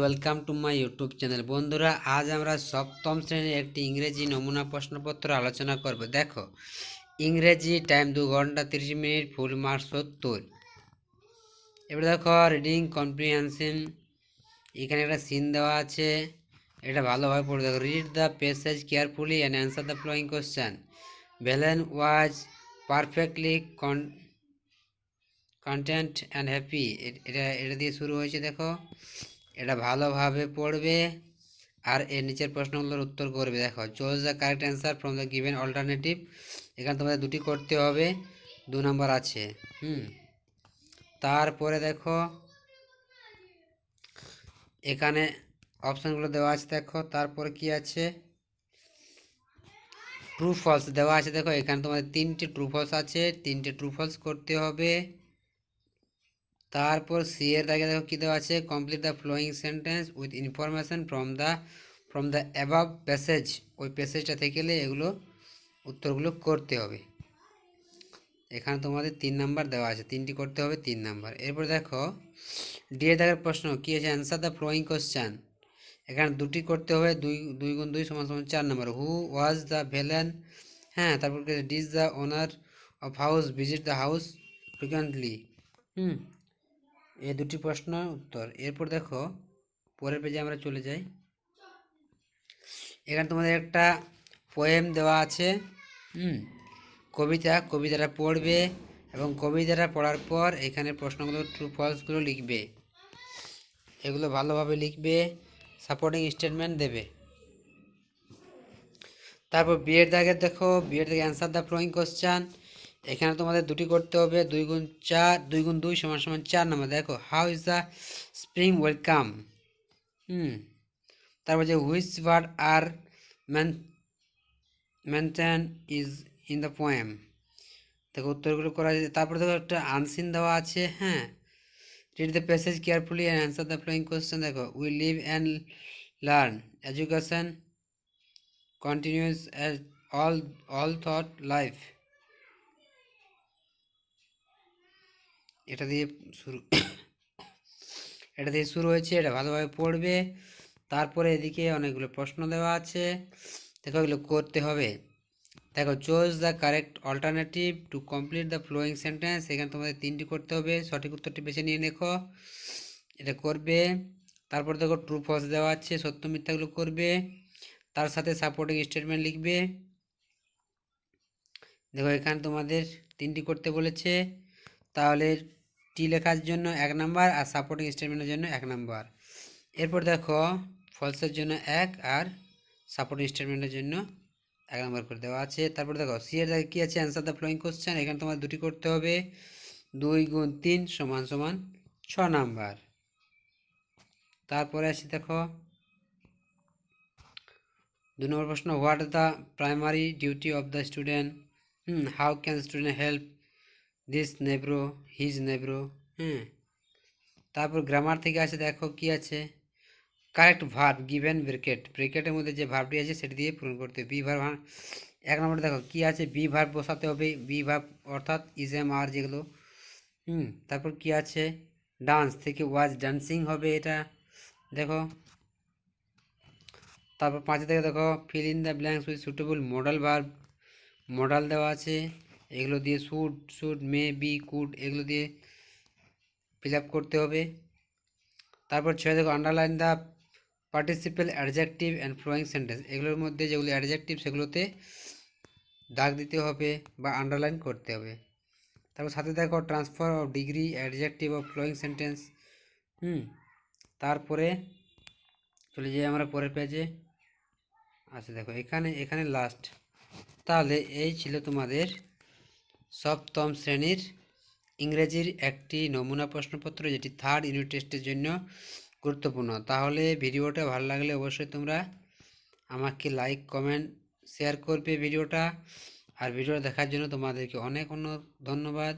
Welcome to my YouTube channel বন্ধুরা, আজ আমরা সপ্তম শ্রেণির একটি ইংরেজি নমুনা প্রশ্নপত্র আলোচনা করব। দেখো, ইংরেজি টাইম দু ঘণ্টা তিরিশ মিনিট ফুল মার্ক সত্তর। এবার দেখো রিডিং কম্প্রিহেনশন এখানে একটা সিন দেওয়া আছে। এটা ভালোভাবে পড়ে দেখো। Read the passage carefully and answer the following question Valen was perfectly con content and happy এটা এটা দিয়ে শুরু হয়েছে, দেখো। এটা ভালোভাবে পড়বে। আর এর নিচের প্রশ্নগুলোর উত্তর করবে। দেখো choose the correct answer from the given alternative এখানে তোমাদের দুটি করতে হবে। দু নম্বর আছে, হুম। তারপরে দেখো, এখানে অপশানগুলো দেওয়া আছে, দেখো। তারপরে কি আছে? ট্রু ফলস দেওয়া আছে, দেখো। এখানে তোমাদের তিনটে ট্রু ফলস আছে। তিনটে ট্রু ফলস করতে হবে। তারপর সি এর দাগে দেখো কী দেওয়া আছে? Complete the following sentence with information from the from the above passage ওই প্যাসেজটা থেকে গেলে এগুলো উত্তরগুলো করতে হবে। এখানে তোমাদের তিন নাম্বার দেওয়া আছে। তিনটি করতে হবে, তিন নাম্বার। এরপর দেখো ডি এর দাগের প্রশ্ন, কী আছে? অ্যান্সার দ্য ফ্লোয়িং কোশ্চেন এখানে দুটি করতে হবে, দুই দুই গুণ দুই সমান সমান চার নাম্বার। হু ওয়াজ দ্য ভেলেন হ্যাঁ তারপর does the owner of house visit the house frequently hmm এই দুটি প্রশ্ন উত্তর। এরপর দেখো, পরের পেজে আমরা চলে যাই। এখানে তোমাদের একটা পোয়েম দেওয়া আছে, হুম? কবিতা কবিতাটা পড়বে এবং কবিতাটা পড়ার পর এখানে প্রশ্নগুলো ট্রু ফলসগুলো লিখবে। এগুলো ভালোভাবে লিখবে সাপোর্টিং স্টেটমেন্ট দেবে। তারপর বিয়ের দাগে দেখো বিয়ের দাগে অ্যান্সার দ্য ফ্লোয়িং কোশ্চান এখানে তোমাদের দুটি করতে হবে, দুই গুণ চার, দুই গুণ দুই সমান সমান চার নাম্বার। দেখো how is the spring welcome hmm তারপর যে which word R man maintain is in the poem দেখো, উত্তরগুলো করা যায় তারপরে দেখো, একটা আনসিন দেওয়া আছে হ্যাঁ। Read the passage carefully and answer the following question দেখো we live and learn education continues as all all thought life এটা দিয়ে শুরু, এটা দিয়ে শুরু হয়েছে, এটা ভালোভাবে পড়বে। তারপরে এদিকে অনেকগুলো প্রশ্ন দেওয়া আছে। দেখো এগুলো করতে হবে। দেখো choose the correct alternative to complete the following sentence এখানে তোমাদের তিনটি করতে হবে। সঠিক উত্তরটি বেছে নিয়ে দেখো এটা করবে। তারপর দেখো ট্রু ফলস দেওয়া আছে। সত্য মিথ্যাগুলো করবে। তার সাথে সাপোর্টিং স্টেটমেন্ট লিখবে। দেখো, এখানে তোমাদের তিনটি করতে বলেছে। তাহলে টি লেখার জন্য এক নাম্বার আর সাপোর্টিং স্টেটমেন্টের জন্য এক নাম্বার। এরপর দেখো ফলসের জন্য এক আর সাপোর্টিং স্টেটমেন্টের জন্য এক নাম্বার করে দেওয়া আছে। তারপর দেখো সি এর কী আছে? অ্যান্সার দ্য ফ্লোয়িং কোশ্চেন এখানে তোমার দুটি করতে হবে। দুই গুণ তিন সমান সমান ছ নাম্বার। তারপরে আসি দেখো, দু নম্বর প্রশ্ন what the primary duty of the student hmm how can student help this neighbour his neighbour হ্যাঁ তারপর গ্রামার থেকে আছে দেখো কি আছে। কারেক্ট ভার্ব গিভেন ব্রেকেট ব্রেকেটের মধ্যে যে ভার্বটি আছে সেটি দিয়ে পূরণ করতে বি ভার্ব এক নম্বরে দেখো কি আছে। বি ভার্ব বসাতে হবে। বি ভার্ব অর্থাৎ ইজ এম আর যেগুলো। হুম, তারপর কি আছে? ডান্স থেকে ওয়াজ ডান্সিং হবে এটা। দেখো। তারপর পাঁচে থেকে দেখো fill in the blanks with suitable modal verb modal দেওয়া আছে। এগুলো দিয়ে should should may be could এগুলো দিয়ে ফিল করতে হবে। তারপর ছয় দেখো underline the participle adjective and following sentence এগুলোর মধ্যে যেগুলো অ্যাডজেক্টিভ সেগুলোতে দাগ দিতে হবে বা আন্ডারলাইন করতে হবে। তারপর সাথে দেখো transfer of degree adjective of following sentence hmm, তারপরে চলে যাই আমরা পরের পেজে আচ্ছা দেখো, এখানে এখানে লাস্ট তাহলে এই ছিল তোমাদের সপ্তম শ্রেণির ইংরেজির একটি নমুনা প্রশ্নপত্র, যেটি থার্ড ইউনিট টেস্টের জন্য গুরুত্বপূর্ণ। তাহলে ভিডিওটা ভালো লাগলে অবশ্যই তোমরা আমাকে লাইক কমেন্ট শেয়ার করবে ভিডিওটা। আর ভিডিও দেখার জন্য তোমাদেরকে অনেক অনেক ধন্যবাদ।